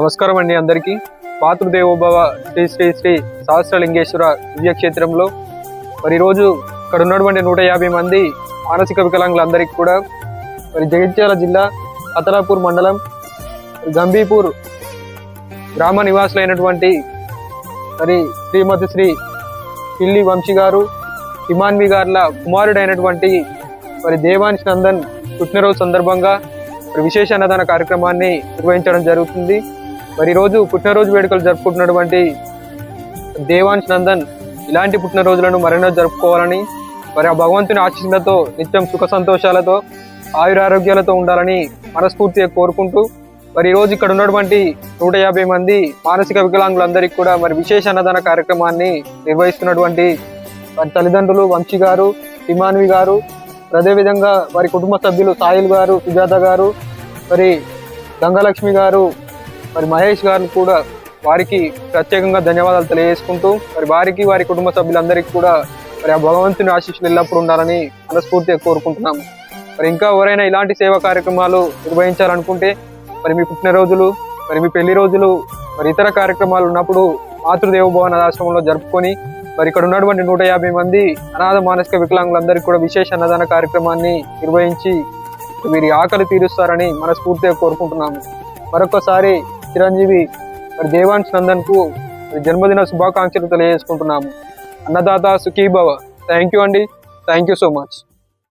నమస్కారం అండి అందరికీ. మాతృదేవోభవ శ్రీ శ్రీ శ్రీ సహస్రలింగేశ్వర దివ్యక్షేత్రంలో మరి ఈరోజు ఇక్కడ ఉన్నటువంటి నూట యాభై మంది మానసిక వికలాంగులందరికీ కూడా మరి జగిత్యాల జిల్లా అతలాపూర్ మండలం గంభీపూర్ గ్రామ నివాసులైనటువంటి మరి శ్రీమతి శ్రీ పిల్లి వంశీ గారు హిమాన్వి గార్ల కుమారుడైనటువంటి మరి దేవాంశ్ నందన్ పుట్టినరోజు సందర్భంగా విశేష అన్నదాన కార్యక్రమాన్ని నిర్వహించడం జరుగుతుంది. మరి ఈరోజు పుట్టినరోజు వేడుకలు జరుపుకుంటున్నటువంటి దేవాంశ్ నందన్ ఇలాంటి పుట్టినరోజులను మరెన్నో జరుపుకోవాలని మరి ఆ భగవంతుని ఆశీస్సులతో నిత్యం సుఖ సంతోషాలతో ఆయురారోగ్యాలతో ఉండాలని మనస్ఫూర్తిగా కోరుకుంటూ మరి ఈరోజు ఇక్కడ ఉన్నటువంటి నూట యాభై మంది మానసిక వికలాంగులందరికీ కూడా మరి విశేష అన్నదాన కార్యక్రమాన్ని నిర్వహిస్తున్నటువంటి వారి తల్లిదండ్రులు వంశీ గారు హిమాన్వి గారు అదేవిధంగా వారి కుటుంబ సభ్యులు సాయిల్ గారు సుజాత గారు మరి గంగలక్ష్మి గారు మరి మహేష్ గారు కూడా వారికి ప్రత్యేకంగా ధన్యవాదాలు తెలియజేసుకుంటూ మరి వారికి వారి కుటుంబ సభ్యులందరికీ కూడా మరి ఆ భగవంతుని ఆశీస్సులు ఎల్లప్పుడూ ఉండాలని మనస్ఫూర్తిగా కోరుకుంటున్నాము. మరి ఇంకా ఎవరైనా ఇలాంటి సేవా కార్యక్రమాలు నిర్వహించాలనుకుంటే మరి మీ పుట్టినరోజులు మరి మీ పెళ్ళి రోజులు మరి ఇతర కార్యక్రమాలు ఉన్నప్పుడు మాతృదేవభవన ఆశ్రమంలో జరుపుకొని మరి ఇక్కడ ఉన్నటువంటి నూట యాభై మంది అనాథ మానసిక వికలాంగులందరికీ కూడా విశేష అన్నదాన కార్యక్రమాన్ని నిర్వహించి వీరి ఆకలి తీరుస్తారని మనస్ఫూర్తిగా కోరుకుంటున్నాము. మరొకసారి చిరంజీవి మరి దేవాంశ్ నందన్కు జన్మదిన శుభాకాంక్షలు తెలియజేసుకుంటున్నాము. అన్నదాత సుఖీభవ. థ్యాంక్ యూ అండి. Thank you so much